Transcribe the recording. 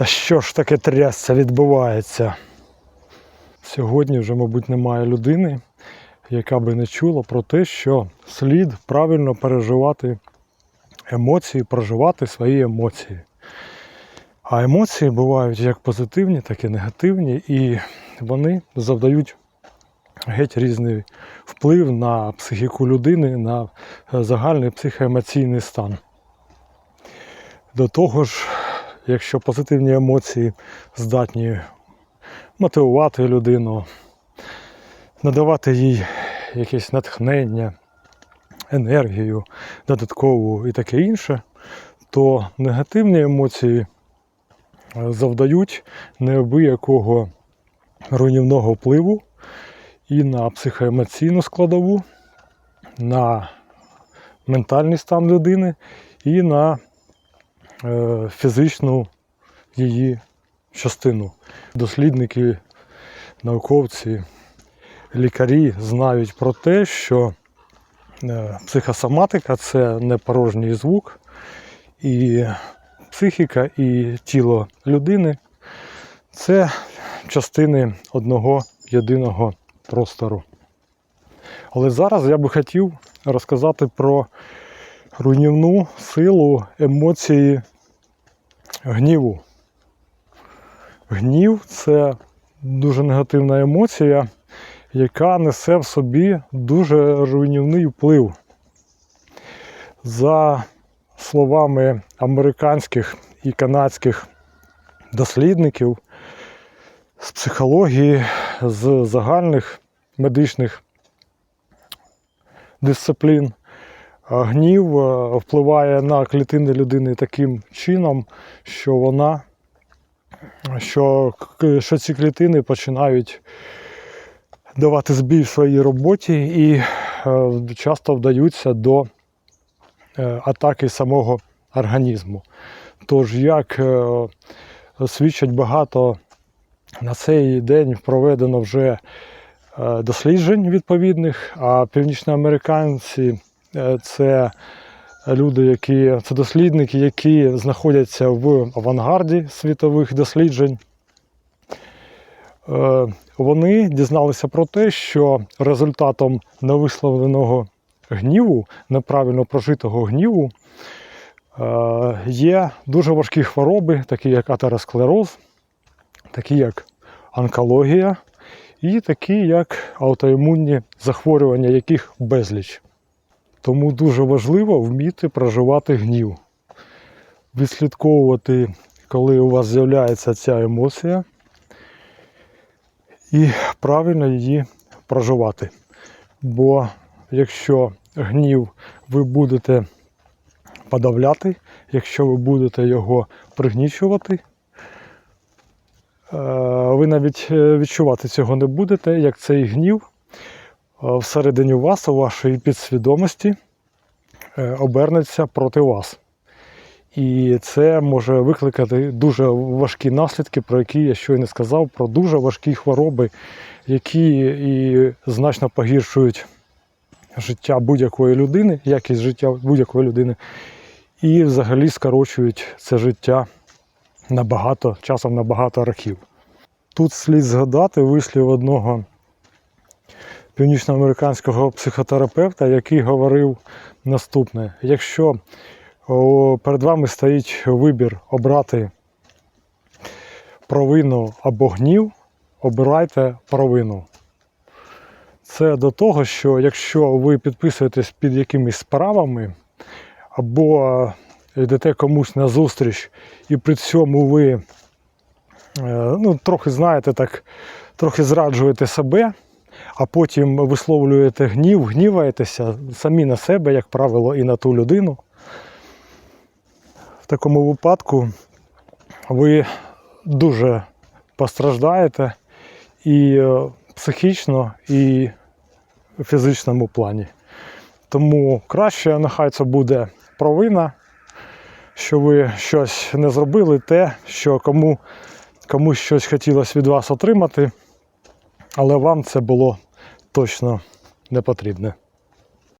Та що ж таке трясся відбувається? Сьогодні вже, мабуть, немає людини, яка би не чула про те, що слід правильно переживати емоції, проживати свої емоції. А емоції бувають як позитивні, так і негативні, і вони завдають геть різний вплив на психіку людини, на е, загальний психоемоційний стан. До того ж, якщо позитивні емоції здатні мотивувати людину, надавати їй якесь натхнення, енергію додаткову і таке інше, то негативні емоції е, завдають неабиякого руйнівного впливу і на психоемоційну складову, на ментальний стан людини і на фізичну її частину. Дослідники, науковці, лікарі знають про те, що е, психосоматика це не порожній звук, і психіка, і тіло людини це частини одного єдиного простору. Але зараз я би хотів розказати про руйнівну силу емоції гніву. Гнів це дуже негативна емоція, яка несе в собі дуже руйнівний вплив. За словами американських і канадських дослідників з психології, з загальних медичних дисциплін, гнів е, впливає на клітини людини таким чином, що вона що, що ці клітини починають давати збій в своїй роботі і е, часто вдаються до е, атаки самого організму. Тож, як свідчать багато на цей день проведено вже досліджень відповідних, а північноамериканці це люди, які це дослідники, які знаходяться в авангарді світових досліджень. Е, Вони дізналися про те, що результатом невисловленого гніву, неправильно прожитого гніву, е, є дуже важкі хвороби, такі як атеросклероз, такі як онкологія і такі як аутоімунні захворювання, яких безліч. Тому дуже важливо вміти проживати гнів, відслідковувати, коли у вас з'являється ця емоція, і правильно її проживати. Бо якщо гнів ви будете подавляти, якщо ви будете його пригнічувати, е, ви навіть е, відчувати цього не будете, як цей гнів всередині вас, у вашої підсвідомості, е, обернеться проти вас. І це може викликати дуже важкі наслідки, про які я щойно сказав, про дуже важкі хвороби, які і значно погіршують життя будь-якої людини, якість життя будь-якої людини, і взагалі скорочують це життя набагато, часом на багато років. Тут слід згадати вислів одного північноамериканського психотерапевта, який говорив наступне: якщо перед вами стоїть вибір обрати провину або гнів, обирайте провину. Це до того, що якщо ви підписуєтесь під якимись справами, або йдете комусь на зустріч, і при цьому ви е, ну, трохи знаєте так, трохи зраджуєте себе, а потім висловлюєте гнів, гніваєтеся самі на себе, як правило, і на ту людину. В такому випадку ви дуже постраждаєте і е, психічно, і в фізичному плані. Тому краще, нехай це буде провина, що ви щось не зробили, те, що кому, комусь щось хотілося від вас отримати, але вам це було точно не потрібне.